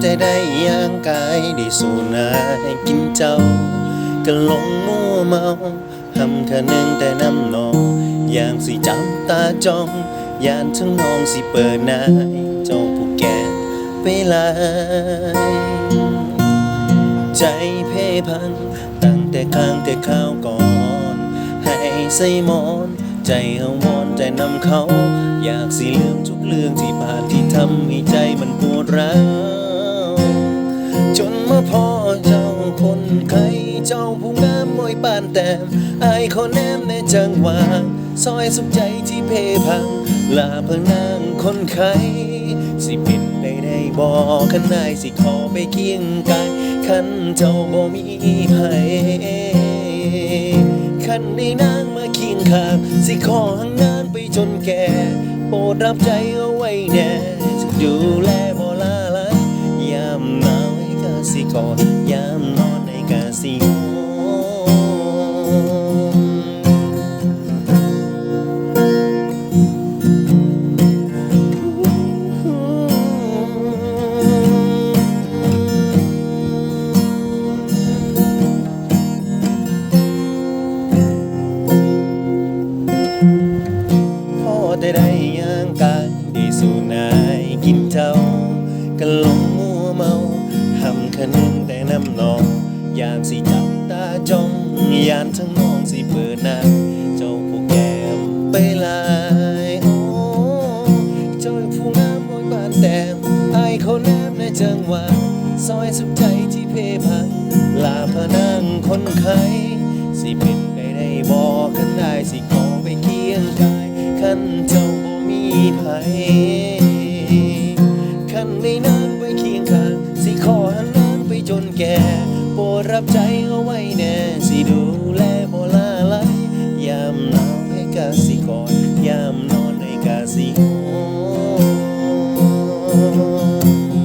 แต่ได้ย่างกายได้สู่นาให้กินเจ้า ก็หลงมัวเมาทำคะนึงแต่น้ำนองอย่างสิจำตาจ้องยานทั้งน้องสิเปิดนายเจ้าผู้แก่เวลาใจเพ่พังตั้งแต่ข้างแต่ข้าวก่อน ให้ใส่หมอน ใจเฮาวอนใจนำเขา อยากสิลืมทุกเรื่องที่ผ่านที่ทำให้ใจมันปวดร้าว จนมาพอเจ้าคนไข้เจ้าผู้งามมวยปานแต้มอายขอแนมในจังหวะซอยสุขใจที่เพพัง ลาเพนางคนไข้สิเป็นได้ได้บอกขันนายสิขอไปเคียงกายขันเจ้าบ่มีไผขันได้นางมาเคียงข้างสิขอหังนางไปจนแก่โปรดรับใจเอาไว้แน่จะดูแล กาสิกอดยามนอนให้กาสิหอมพ่อได้ ยานทั้งน้องสิเปิดหน้าเจ้าผู้แก้มไปลายโอ้เจ้าผู้งามมวยบานแต้มอเขาแนมในจังหวะซอยสุขใจที่เพพังลาพนังคนไข้สิเป็นไปได้บอกกันได้สิขอไปเคียงกายขันเจ้าบ่มีไผขันในนางไปเคียงข้างสิขอหันนางไปจนแก่ รับใจเอาไว้แน่สิดูแลบ่ลาไหลยามหนาวให้กาสิกอดยามนอนให้กาสิหอม